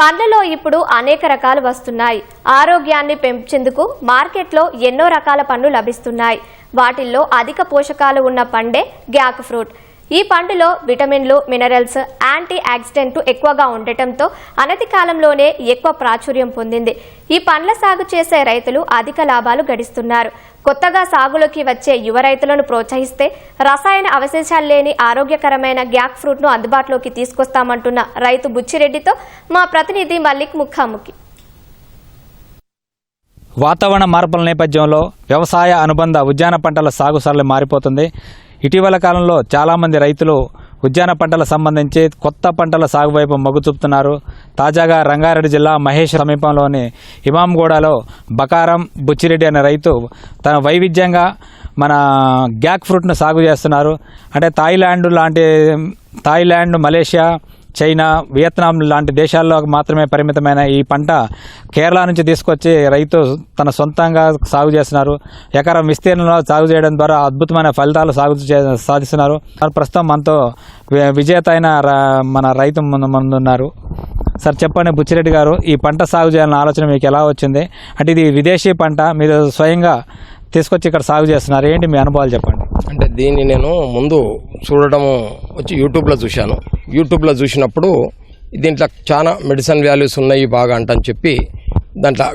పండ్లలో ఇప్పుడు అనేక రకాలు వస్తున్నాయి. ఆరోగ్యాన్ని పెంచేందుకు మార్కెట్లో ఎన్నో రకాల పండ్లు లభిస్తున్నాయి. వాటిల్లో అధిక పోషకాలు ఉన్న పండే గ్యాక్ ఫ్రూట్. ఈ పండులో విటమిన్లు మినరల్స్ యాంటీ యాక్సిడెంట్ ఎక్కువగా ఉండటంతో అనతి కాలంలోనే ఎక్కువ ప్రాచుర్యం పొందింది. ఈ పండ్ల సాగు చేసే రైతులు అధిక లాభాలు గడిస్తున్నారు. కొత్తగా సాగులోకి వచ్చే యువ రైతులను ప్రోత్సహిస్తే రసాయన అవశేషాలు లేని ఆరోగ్యకరమైన గ్యాక్ ఫ్రూట్ను అందుబాటులోకి తీసుకొస్తామంటున్న రైతు బుచ్చిరెడ్డితో మా ప్రతినిధి మల్లిక్ ముఖాముఖి. వాతావరణ మార్పుల నేపథ్యంలో వ్యవసాయ అనుబంధ ఉద్యాన పంటల సాగు సరళి మారిపోతుంది. ఇటీవల కాలంలో చాలామంది రైతులు ఉద్యాన పంటల సంబంధించి కొత్త పంటల సాగు వైపు మొగ్గు చూపుతున్నారు. తాజాగా రంగారెడ్డి జిల్లా మహేష్ సమీపంలోని ఇమాంగూడలో బకారం బుచ్చిరెడ్డి అనే రైతు తన వైవిధ్యంగా మన గ్యాక్ ఫ్రూట్ను సాగు చేస్తున్నారు. అంటే థాయిలాండ్ లాంటి థాయిలాండ్ మలేషియా చైనా వియత్నాం లాంటి దేశాల్లో మాత్రమే పరిమితమైన ఈ పంట కేరళ నుంచి తీసుకొచ్చి రైతు తన సొంతంగా సాగు చేస్తున్నారు. ఎకరం విస్తీర్ణంలో సాగు చేయడం ద్వారా అద్భుతమైన ఫలితాలు సాగు చే- సాధిస్తున్నారు. ప్రస్తుతం మనతో విజేత అయిన మన రైతు ముందు ఉన్నారు సార్ చెప్పండి బుచ్చిరెడ్డి గారు ఈ పంట సాగు చేయాలన్న ఆలోచన మీకు ఎలా వచ్చింది? అంటే ఇది విదేశీ పంట మీరు స్వయంగా తీసుకొచ్చి ఇక్కడ సాగు చేస్తున్నారు. ఏంటి మీ అనుభవాలు చెప్పండి? అంటే దీన్ని నేను ముందు చూడడం వచ్చి యూట్యూబ్లో చూశాను. యూట్యూబ్లో చూసినప్పుడు దీంట్లో చాలా మెడిసిన్ వాల్యూస్ ఉన్నాయి బాగా అంటని చెప్పి దాంట్లో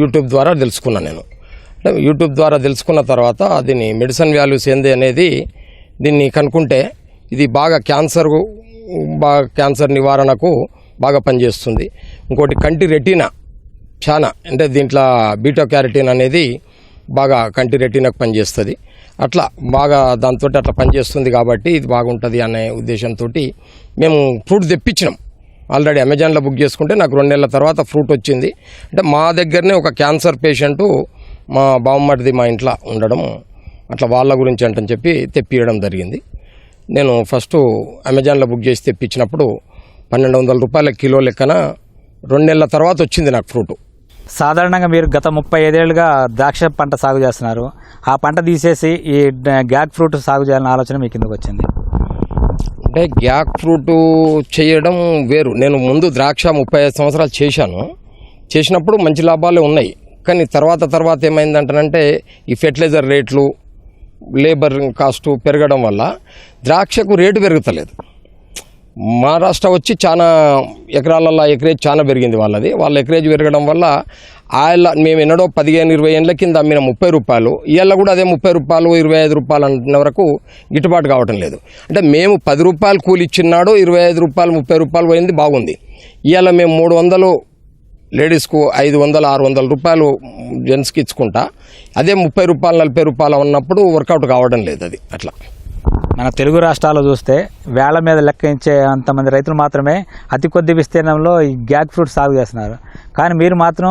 యూట్యూబ్ ద్వారా తెలుసుకున్నాను నేను. అంటే యూట్యూబ్ ద్వారా తెలుసుకున్న తర్వాత దీని మెడిసిన్ వాల్యూస్ ఏంది అనేది దీన్ని కనుక్కుంటే ఇది బాగా క్యాన్సర్ బాగా క్యాన్సర్ నివారణకు బాగా పనిచేస్తుంది. ఇంకోటి కంటి రెటీనా చాలా అంటే దీంట్లో బీటో క్యారటిన్ అనేది బాగా కంటి రెటీనాకు పనిచేస్తుంది. అట్లా బాగా దాంతో అట్లా పనిచేస్తుంది కాబట్టి ఇది బాగుంటుంది అనే ఉద్దేశంతో మేము ఫ్రూట్ తెప్పించినాం. ఆల్రెడీ అమెజాన్లో బుక్ చేసుకుంటే నాకు రెండు నెలల తర్వాత ఫ్రూట్ వచ్చింది. అంటే మా దగ్గరనే ఒక క్యాన్సర్ పేషెంటు మా బామ్మటిది మా ఇంట్లో ఉండడం అట్లా వాళ్ళ గురించి అంటని చెప్పి తెప్పియడం జరిగింది. నేను ఫస్ట్ అమెజాన్లో బుక్ చేసి తెప్పించినప్పుడు పన్నెండు వందల రూపాయల కిలో లెక్కన రెండు నెలల తర్వాత వచ్చింది నాకు ఫ్రూట్. సాధారణంగా మీరు గత ముప్పై ఐదేళ్ళుగా ద్రాక్ష పంట సాగు చేస్తున్నారు. ఆ పంట తీసేసి ఈ గ్యాక్ ఫ్రూట్ సాగు చేయాలన్న ఆలోచన మీకు ఎందుకు వచ్చింది. అంటే గ్యాక్ ఫ్రూట్ చేయడం వేరు. నేను ముందు ద్రాక్ష ముప్పై ఐదు సంవత్సరాలు చేశాను. చేసినప్పుడు మంచి లాభాలు ఉన్నాయి. కానీ తర్వాత తర్వాత ఏమైందంటనంటే ఈ ఫెర్టిలైజర్ రేట్లు లేబర్ కాస్టు పెరగడం వల్ల ద్రాక్షకు రేటు పెరుగుతలేదు. మహారాష్ట్ర వచ్చి చాలా ఎకరాలలో ఎకరేజ్ చాలా పెరిగింది వాళ్ళది. వాళ్ళ ఎకరేజ్ పెరగడం వల్ల ఆయన మేము ఎన్నడో పదిహేను ఇరవై ఏళ్ళ కింద అమ్మిన ముప్పై రూపాయలు ఇవాళ కూడా అదే ముప్పై రూపాయలు ఇరవై ఐదు రూపాయలు అంటున్న వరకు గిట్టుబాటు కావటం లేదు. అంటే మేము పది రూపాయలు కూలి ఇచ్చినాడు ఇరవై ఐదు రూపాయలు ముప్పై రూపాయలు పోయింది బాగుంది. ఇవాళ మేము మూడు వందలు లేడీస్కు ఐదు వందలు ఆరు వందల రూపాయలు జెంట్స్కి ఇచ్చుకుంటా. అదే ముప్పై రూపాయలు నలభై రూపాయలు ఉన్నప్పుడు వర్కౌట్ కావడం లేదు అది అట్లా. మన తెలుగు రాష్ట్రాల్లో చూస్తే వేల మీద లెక్కించే అంతమంది రైతులు మాత్రమే అతి కొద్ది విస్తీర్ణంలో ఈ గ్యాక్ ఫ్రూట్ సాగు చేస్తున్నారు. కానీ మీరు మాత్రం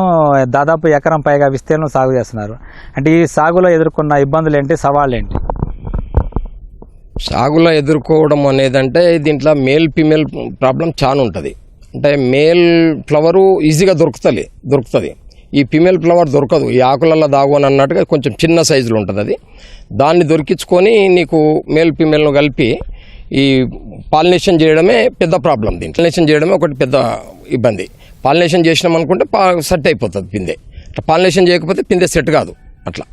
దాదాపు ఎకరం పైగా విస్తీర్ణం సాగు చేస్తున్నారు. అంటే ఈ సాగులో ఎదుర్కొన్న ఇబ్బందులు ఏంటి సవాళ్ళు ఏంటి సాగులో ఎదుర్కోవడం అనేదంటే దీంట్లో మేల్ ఫీమేల్ ప్రాబ్లం చాలా ఉంటుంది. అంటే మేల్ ఫ్లవరు ఈజీగా దొరుకుతుంది దొరుకుతుంది. ఈ ఫీమేల్ ఫ్లవర్ దొరకదు. ఈ ఆకులలో దాగోని అన్నట్టుగా కొంచెం చిన్న సైజులో ఉంటుంది అది. దాన్ని దొరికించుకొని నీకు మేల్ ఫీమేల్ను కలిపి ఈ పాలినేషన్ చేయడమే పెద్ద ప్రాబ్లం దీంట్లో. పాలినేషన్ చేయడమే ఒకటి పెద్ద ఇబ్బంది. పాలినేషన్ చేసినాం అనుకుంటే పా సెట్ అయిపోతుంది పిందె. అట్లా పాలినేషన్ చేయకపోతే పిందె సెట్ కాదు. అట్లా.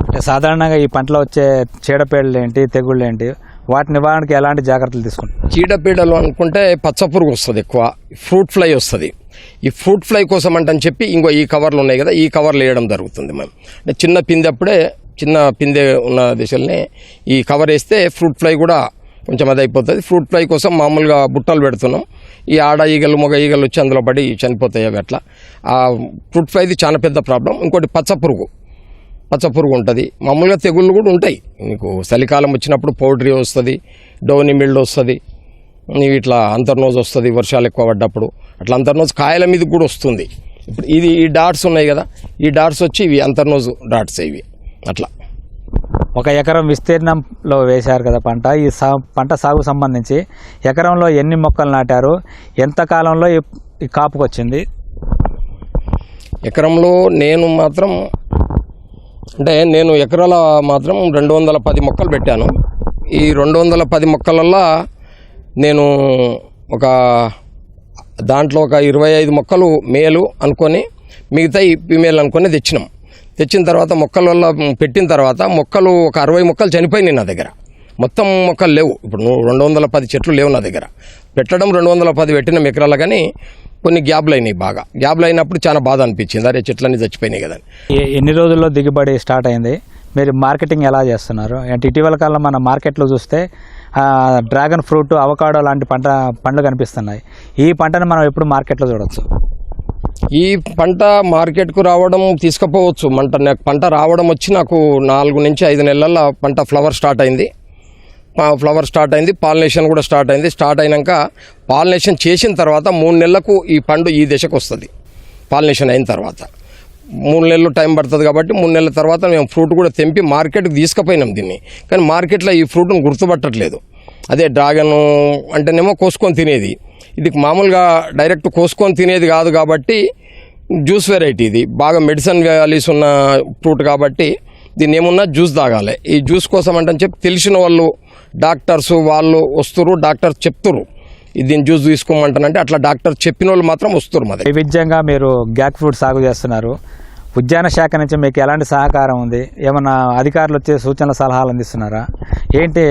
అంటే సాధారణంగా ఈ పంటలో వచ్చే చీడపీడలు ఏంటి తెగుళ్ళు ఏంటి వాటి నివారణకి ఎలాంటి జాగ్రత్తలు తీసుకుంటారు? చీడపీడలు అనుకుంటే పచ్చపురుగు వస్తుంది ఎక్కువ. ఫ్రూట్ ఫ్లై వస్తుంది. ఈ ఫ్రూట్ ఫ్లై కోసం అంటని చెప్పి ఇంకో ఈ కవర్లు ఉన్నాయి కదా ఈ కవర్లు వేయడం జరుగుతుంది మేము అంటే చిన్న పిందె అప్పుడే చిన్న పిందె ఉన్న దిశల్ని ఈ కవర్ వేస్తే ఫ్రూట్ ఫ్లై కూడా కొంచెం అది అయిపోతుంది. ఫ్రూట్ ఫ్లై కోసం మామూలుగా బుట్టలు పెడుతున్నాం. ఈ ఆడ ఈగలు మగ ఈగలు వచ్చి అందులో పడి చనిపోతాయి అవి అట్లా. ఆ ఫ్రూట్ ఫ్లైది చాలా పెద్ద ప్రాబ్లం. ఇంకోటి పచ్చపురుగు పచ్చపురుగు ఉంటుంది. మామూలుగా తెగుళ్ళు కూడా ఉంటాయి. నీకు చలికాలం వచ్చినప్పుడు పౌడరీ వస్తుంది డౌని మిల్డ్ వస్తుంది ఇట్లా అంతర్నోజ్ వస్తుంది వర్షాలు ఎక్కువ పడ్డప్పుడు. అట్లా అంతర్నోజ్ కాయల మీద కూడా వస్తుంది. ఇప్పుడు ఇది ఈ డాట్స్ ఉన్నాయి కదా ఈ డాట్స్ వచ్చి ఇవి అంతర్నోజ్ డాట్స్ ఇవి. అట్లా. ఒక ఎకరం విస్తీర్ణంలో వేశారు కదా పంట. ఈ సా పంట సాగు సంబంధించి ఎకరంలో ఎన్ని మొక్కలు నాటారు? ఎంత కాలంలో ఈ- కాపుకి వచ్చింది? ఎకరంలో నేను మాత్రం అంటే నేను ఎకరాల మాత్రం రెండు వందల పది మొక్కలు పెట్టాను. ఈ రెండు వందల పది మొక్కలల్లో నేను ఒక దాంట్లో ఒక ఇరవై ఐదు మొక్కలు మేలు అనుకొని మిగతా ఫీమేల్ అనుకొని తెచ్చినాం. తెచ్చిన తర్వాత మొక్కల వల్ల పెట్టిన తర్వాత మొక్కలు ఒక అరవై మొక్కలు చనిపోయినాయి నా దగ్గర. మొత్తం మొక్కలు లేవు. ఇప్పుడు రెండు వందల పది చెట్లు లేవు నా దగ్గర. పెట్టడం రెండు వందల పది పెట్టిన ఎకరాలు కానీ కొన్ని గ్యాప్లు అయినాయి బాగా. గ్యాప్లు అయినప్పుడు చాలా బాధ అనిపించింది. అరే చెట్లన్నీ చచ్చిపోయినాయి కదా ఏ- ఎన్ని రోజుల్లో దిగుబడి స్టార్ట్ అయింది? మీరు మార్కెటింగ్ ఎలా చేస్తున్నారు? అంటే ఇటీవల కాలంలో మన మార్కెట్లో చూస్తే డ్రాగన్ ఫ్రూట్ అవకాడో లాంటి పంట పండ్లు కనిపిస్తున్నాయి. ఈ పంటను మనం ఎప్పుడు మార్కెట్లో చూడవచ్చు ఈ పంట మార్కెట్కు రావడం తీసుకుపోవచ్చు. మంట నాకు పంట రావడం వచ్చి నాకు నాలుగు నుంచి ఐదు నెలల పంట ఫ్లవర్ స్టార్ట్ అయింది. ఫ్లవర్ స్టార్ట్ అయింది పాలినేషన్ కూడా స్టార్ట్ అయింది. స్టార్ట్ అయినాక పాలినేషన్ చేసిన తర్వాత మూడు నెలలకు ఈ పండు ఈ దశకు వస్తుంది. పాలినేషన్ అయిన తర్వాత. మూడు నెలలు టైం పడుతుంది కాబట్టి మూడు నెలల తర్వాత మేము ఫ్రూట్ కూడా తెంపి మార్కెట్కి తీసుకుపోయినాం దీన్ని. కానీ మార్కెట్లో ఈ ఫ్రూట్ను గుర్తుపట్టట్లేదు. అదే డ్రాగన్ అంటేనేమో కోసుకొని తినేది. ఇది మామూలుగా డైరెక్ట్ కోసుకొని తినేది కాదు కాబట్టి జ్యూస్ వెరైటీ ఇది. బాగా మెడిసిన్ వాల్యూస్ ఉన్న ఫ్రూట్ కాబట్టి దీన్ని ఏమున్నా జ్యూస్ తాగాలి. ఈ జ్యూస్ కోసం అంటే చెప్పి తెలిసిన వాళ్ళు డాక్టర్స్ వాళ్ళు వస్తురు డాక్టర్స్ చెప్తురు దీన్ని జ్యూస్ తీసుకోమంటానంటే అట్లా డాక్టర్ చెప్పిన వాళ్ళు మాత్రం వస్తురు మా దగ్గర. వైవిధ్యంగా మీరు గ్యాక్ ఫ్రూట్ సాగు చేస్తున్నారు. ఉద్యాన శాఖ నుంచి మీకు ఎలాంటి సహకారం ఉంది? ఏమన్నా అధికారులు వచ్చి సూచనల సలహాలు అందిస్తున్నారా? ఏంటి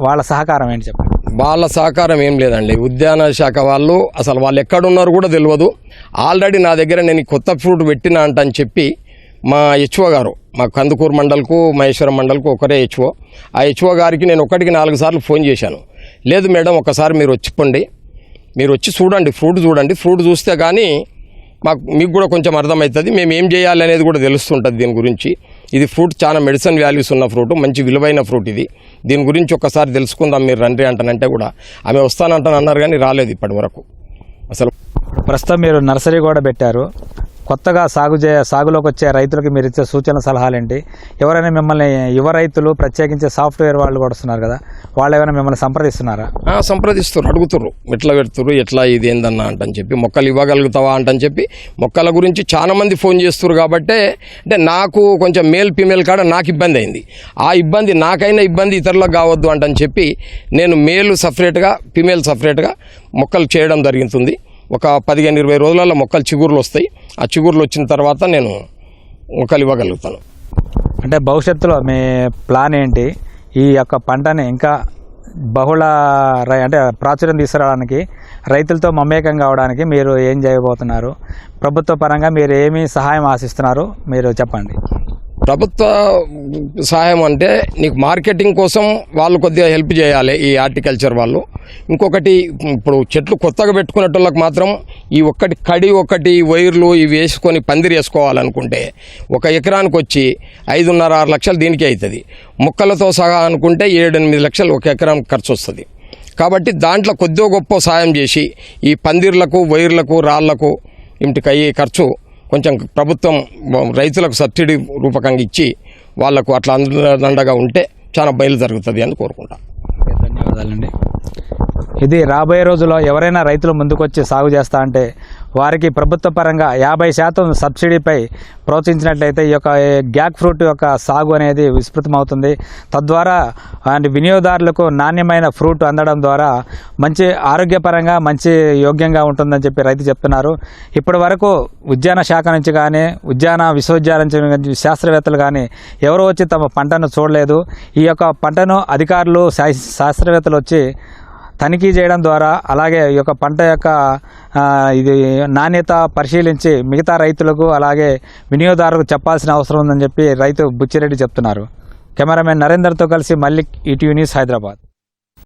వాళ్ళ సహకారం ఏంటి చెప్పండి? వాళ్ళ సహకారం ఏం లేదండి. ఉద్యాన శాఖ వాళ్ళు అసలు వాళ్ళు ఎక్కడున్నారు కూడా తెలియదు ఆల్రెడీ నా దగ్గర నేను కొత్త ఫ్రూట్ పెట్టినా అంట అని చెప్పి మా హెచ్ఓ గారు మా కందుకూరు మండల్కు మహేశ్వరం మండల్కు ఒకరే హెచ్ఓ. ఆ హెచ్ఓ గారికి నేను ఒకటికి నాలుగు సార్లు ఫోన్ చేశాను. లేదు మేడం ఒకసారి మీరు వచ్చిపోండి మీరు వచ్చి చూడండి ఫ్రూట్ చూడండి. ఫ్రూట్ చూస్తే కానీ మాకు మీకు కూడా కొంచెం అర్థమవుతుంది. మేము ఏం చేయాలి అనేది కూడా తెలుస్తుంటుంది దీని గురించి. ఇది ఫ్రూట్ చాలా మెడిసిన్ వాల్యూస్ ఉన్న ఫ్రూట్ మంచి విలువైన ఫ్రూట్ ఇది. దీని గురించి ఒకసారి తెలుసుకుందాం మీరు రండి అంటానంటే కూడా. ఆమె వస్తానంటాను అన్నారు కానీ రాలేదు ఇప్పటి వరకు. అసలు ప్రస్తుతం మీరు నర్సరీ కూడా పెట్టారు. కొత్తగా సాగు చే సాగులోకి వచ్చే రైతులకు మీరు ఇచ్చే సూచన సలహాలు ఏంటి ఎవరైనా మిమ్మల్ని యువ రైతులు ప్రత్యేకించి సాఫ్ట్వేర్ వాళ్ళు కూడా వస్తున్నారు కదా వాళ్ళు ఏమైనా మిమ్మల్ని సంప్రదిస్తున్నారా? సంప్రదిస్తారు అడుగుతారు ఎట్లా పెడుతురు ఎట్లా ఇది ఏందన్నా అంటని చెప్పి మొక్కలు ఇవ్వగలుగుతావా అంటని చెప్పి మొక్కల గురించి చాలా మంది ఫోన్ చేస్తారు కాబట్టి అంటే నాకు కొంచెం మేల్ ఫీమేల్ కాడ నాకు ఇబ్బంది అయింది. ఆ ఇబ్బంది నాకైనా ఇబ్బంది ఇతరులకు కావద్దు అంటని చెప్పి నేను మేలు సపరేట్గా ఫిమేల్ సపరేట్గా మొక్కలు చేయడం జరుగుతుంది ఒక పదిహేను ఇరవై రోజులలో మొక్కలు చిగుర్లు వస్తాయి. ఆ చిగుర్లు వచ్చిన తర్వాత నేను మొక్కలు ఇవ్వగలుగుతాను. అంటే భవిష్యత్తులో మీ ప్లాన్ ఏంటి? ఈ యొక్క పంటని ఇంకా బహుళ రై- అంటే ప్రాచుర్యం తీసుకురావడానికి రైతులతో మమేకం కావడానికి మీరు ఏం చేయబోతున్నారు? ప్రభుత్వ పరంగా మీరు ఏమి సహాయం ఆశిస్తున్నారు? మీరు చెప్పండి. ప్రభుత్వ సహాయం అంటే నీకు మార్కెటింగ్ కోసం వాళ్ళు కొద్దిగా హెల్ప్ చేయాలి ఈ హార్టికల్చర్ వాళ్ళు. ఇంకొకటి ఇప్పుడు చెట్లు కొత్తగా పెట్టుకునేటోళ్ళకి మాత్రం ఈ ఒక్కటి కడి ఒకటి వైర్లు ఇవి వేసుకొని పందిరి వేసుకోవాలనుకుంటే ఒక ఎకరానికి వచ్చి ఐదున్నర ఆరు లక్షలు దీనికి అవుతుంది. మొక్కలతో సహా అనుకుంటే ఏడెనిమిది లక్షలు ఒక ఎకరానికి ఖర్చు వస్తుంది. కాబట్టి దాంట్లో కొద్దిగా గొప్ప సాయం చేసి ఈ పందిర్లకు వైర్లకు రాళ్ళకు ఇంటికి అయ్యే ఖర్చు కొంచెం ప్రభుత్వం రైతులకు సబ్సిడీ రూపకంగా ఇచ్చి వాళ్ళకు అట్లా అండగా ఉంటే చాలా బయలు జరుగుతుంది అని కోరుకుంటా. ధన్యవాదాలండి. ఇది రాబోయే రోజుల్లో ఎవరైనా రైతులు ముందుకొచ్చి సాగు చేస్తా అంటే వారికి ప్రభుత్వ పరంగా యాభై శాతం సబ్సిడీపై ప్రోత్సహించినట్లయితే ఈ యొక్క గ్యాక్ ఫ్రూట్ యొక్క సాగు అనేది విస్తృతమవుతుంది. తద్వారా వినియోగదారులకు నాణ్యమైన ఫ్రూట్ అందడం ద్వారా మంచి ఆరోగ్యపరంగా మంచి యోగ్యంగా ఉంటుందని చెప్పి రైతు చెప్తున్నారు. ఇప్పటి వరకు ఉద్యాన శాఖ నుంచి కానీ ఉద్యాన విశ్వవిద్యాలయం నుంచి శాస్త్రవేత్తలు కానీ ఎవరు వచ్చి తమ పంటను చూడలేదు. ఈ యొక్క పంటను అధికారులు శాస్త్రవేత్తలు వచ్చి తనిఖీ చేయడం ద్వారా అలాగే ఈ యొక్క పంట యొక్క ఇది నాణ్యత పరిశీలించి మిగతా రైతులకు అలాగే వినియోగదారులకు చెప్పాల్సిన అవసరం ఉందని చెప్పి రైతు బుచ్చిరెడ్డి చెప్తున్నారు. కెమెరామెన్ నరేందర్తో కలిసి మల్లిక్ ఈటీవీ న్యూస్ హైదరాబాద్.